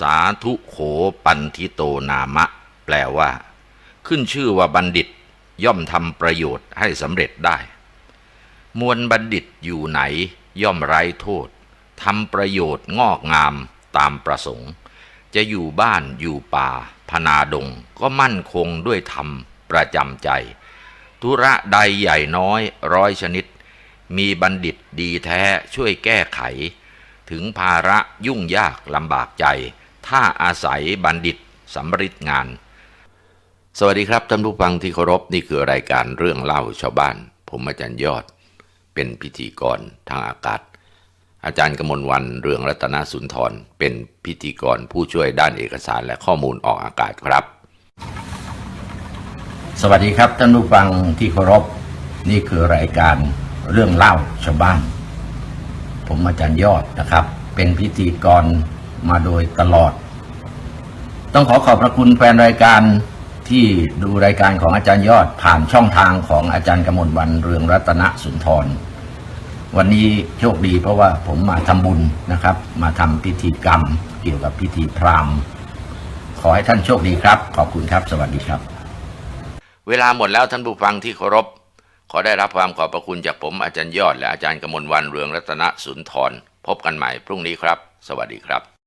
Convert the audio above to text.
สาธุโขปันทิโตนามะ แปลว่า ขึ้นชื่อว่าบัณฑิตย่อมทำประโยชน์ให้สำเร็จได้ มวลบัณฑิตอยู่ไหน ย่อมไร้โทษทำประโยชน์งอกงามตามประสงค์ จะอยู่บ้านอยู่ป่า พนาดง ก็มั่นคงด้วยธรรมประจำใจ ธุระใดใหญ่น้อยร้อยชนิด มีบัณฑิตดีแท้ช่วยแก้ไข ถึงภาระยุ่งยากลำบากใจ ถ้าอาศัยบัณฑิตสำริดงาน สวัสดีครับท่านผู้ฟังที่เคารพนี่คือรายการเรื่องเล่าชาวบ้าน ผมอาจารย์ยอด เป็นพิธีกรทางอากาศ อาจารย์กมลวันเรืองรัตนสุนทรเป็นพิธีกรผู้ช่วยด้านเอกสารและข้อมูลออกอากาศครับ สวัสดีครับท่านผู้ฟังที่เคารพนี่คือรายการเรื่องเล่าชาวบ้าน ผมอาจารย์ยอดนะครับ เป็นพิธีกรมาโดยตลอด ต้องขอขอบพระคุณแฟนรายการที่ดูรายการของอาจารย์ยอดผ่านช่องทางของอาจารย์กมลวันเรืองรัตนสุนทร วันนี้โชคดีเพราะว่าผมมาทำบุญนะครับ มาทำพิธีกรรมเกี่ยวกับพิธีพราหมณ์ ขอให้ท่านโชคดีครับ ขอบคุณครับ สวัสดีครับ เวลาหมดแล้วท่านผู้ฟังที่เคารพ ขอได้รับความขอบพระคุณจากผมอาจารย์ยอดและอาจารย์กมลวันเรืองรัตนสุนทร พบกันใหม่พรุ่งนี้ครับ สวัสดีครับ